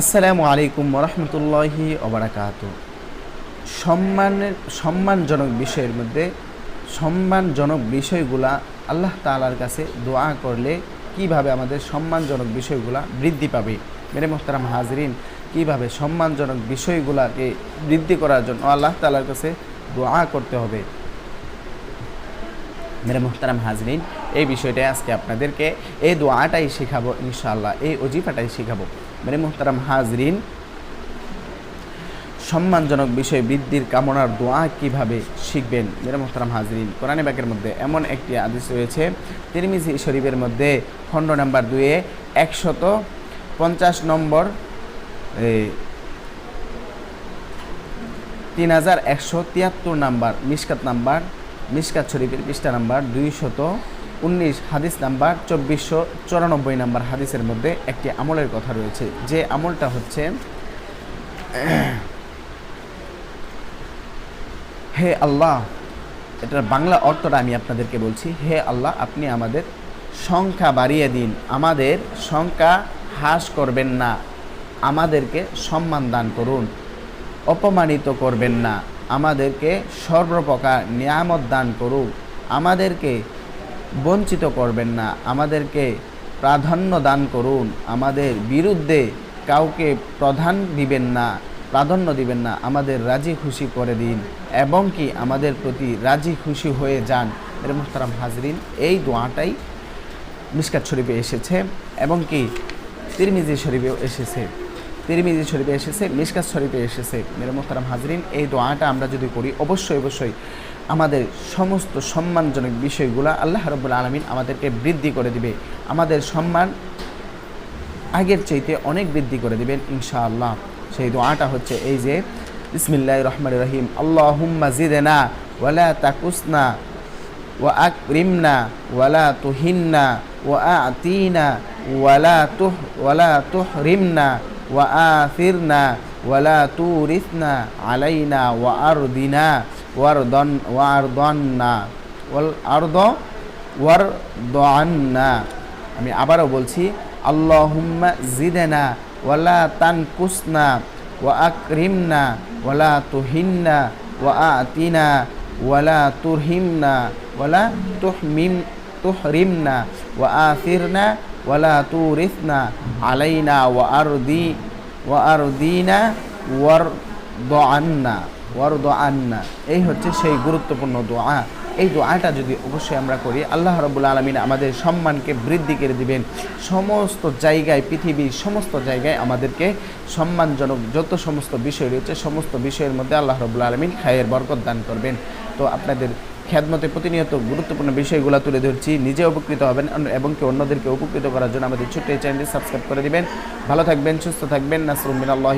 আসসালামু আলাইকুম রহমতুল্লাহি ওবরাকাত। সম্মানের সম্মানজনক বিষয়ের মধ্যে সম্মানজনক বিষয়গুলা আল্লাহ তাআলার কাছে দোয়া করলে কীভাবে আমাদের সম্মানজনক বিষয়গুলা বৃদ্ধি পাবে? মেরে মোহতারাম হাজরিন, কীভাবে সম্মানজনক বিষয়গুলাকে বৃদ্ধি করার জন্য আল্লাহ তালার কাছে দোয়া করতে হবে? মেরে মোহতারাম হাজরিন, এই বিষয়টাই আজকে আপনাদেরকে এই দোয়াটাই শেখাবো ইনশাআল্লাহ, এই অজিফাটাই শেখাবো। মেরে মোহতারাম হাজরিন, সম্মানজনক বিষয়, বৃদ্ধির কামনার দোয়া কীভাবে শিখবেন? মেরে মোহতারাম হাজরিন, কোরআনে বাকের মধ্যে এমন একটি আদেশ রয়েছে, তিরমিজি শরীফের মধ্যে খণ্ড নাম্বার দুয়ে একশত পঞ্চাশ নম্বর তিন হাজার একশো তিয়াত্তর নাম্বার মিসকাত নাম্বার মিসকাত শরীফের পৃষ্ঠা নাম্বার দুইশত উনিশ, হাদিস নাম্বার চব্বিশশো চুরানব্বই নাম্বার হাদিসের মধ্যে একটি আমলের কথা রয়েছে। যে আমলটা হচ্ছে, হে আল্লাহ, এটার বাংলা অর্থটা আমি আপনাদেরকে বলছি, হে আল্লাহ, আপনি আমাদের সংখ্যা বাড়িয়ে দিন। আমাদের সংখ্যা হ্রাস করবেন না। আমাদেরকে সম্মান দান করুন। অপমানিত করবেন না। আমাদেরকে সর্বপ্রকার নিয়ামত দান করুন। আমাদেরকে বঞ্চিত করবেন না। আমাদেরকে প্রাধান্য দান করুন। আমাদের বিরুদ্ধে কাউকে প্রধান দিবেন না, প্রাধান্য দিবেন না। আমাদের রাজি খুশি করে দিন এবং কি আমাদের প্রতি রাজি খুশি হয়ে যান। এর মোহতারাম হাজরিন, এই দোয়াটাই মিসকাত শরীফে এসেছে এবং কি তিরমিজি শরীফেও এসেছে। তিরমিজি শরীফে এসেছে মিসকাত শরীফে এসেছে। মেরে মোহতারাম হাজরিন, এই দোয়াটা আমরা যদি করি, অবশ্যই অবশ্যই আমাদের সমস্ত সম্মানজনক বিষয়গুলো আল্লাহ রব্বুল আলমিন আমাদেরকে বৃদ্ধি করে দিবে। আমাদের সম্মান আগের চাইতে অনেক বৃদ্ধি করে দিবেন, ইনশাআল্লাহ। সেই দোয়াটা হচ্ছে এই যে ইসমিল্লাহ রহমান রহিম আল্লাহ আল্লাহুম্মা জিদেনা ওয়ালা তাকুসনা ওয়া আকরিমনা ওয়ালা তুহিন্না ওয়া আতিনা ওয়ালা তুহ ওয়ালা তুহরিমনা ওয়া আথিরনা ওয়ালা তুরিসনা আলাইনা ওয়া আরদিনা ওয়ারদন, ওয়ারদন্না ওয়াল আরদ ওয়ারদান্না। আমি আবারও বলছি, আল্লাহুম্মা জিদেনা ওয়ালা তানকুসনা ওয়া আকরিমনা ওয়ালা তুহিন্না ওয়া আতিনা ওয়ালা তুরহিমনা ওয়ালা তুহমিম তুহরিমনা ওয়া আথিরনা ওয়ালা তুরিসনা আলাইনা ওয়া আরদি, ওয়া আরদিনা ওয়ার দোয়ান্না ওয়ারদ আন্না এই হচ্ছে সেই গুরুত্বপূর্ণ দোয়া। এই দোয়াটা যদি অবশ্যই আমরা করি, আল্লাহ রবুল আলমিন আমাদের সম্মানকে বৃদ্ধি করে দিবেন। সমস্ত জায়গায়, পৃথিবীর সমস্ত জায়গায় আমাদেরকে সম্মানজনক যত সমস্ত বিষয় রয়েছে, সমস্ত বিষয়ের মধ্যে আল্লাহ রবুল আলমিন খায়ের বরকত দান করবেন। তো আপনাদের খ্যাতমতে প্রতিনিয়ত গুরুত্বপূর্ণ বিষয়গুলো তুলে ধরছি। নিজে উপকৃত হবেন এবং কি অন্যদেরকে উপকৃত করার জন্য আমাদের ছোট্ট এই চ্যানেলটি সাবস্ক্রাইব করে দেবেন। ভালো থাকবেন, সুস্থ থাকবেন। নাসরুমিন আল্লাহ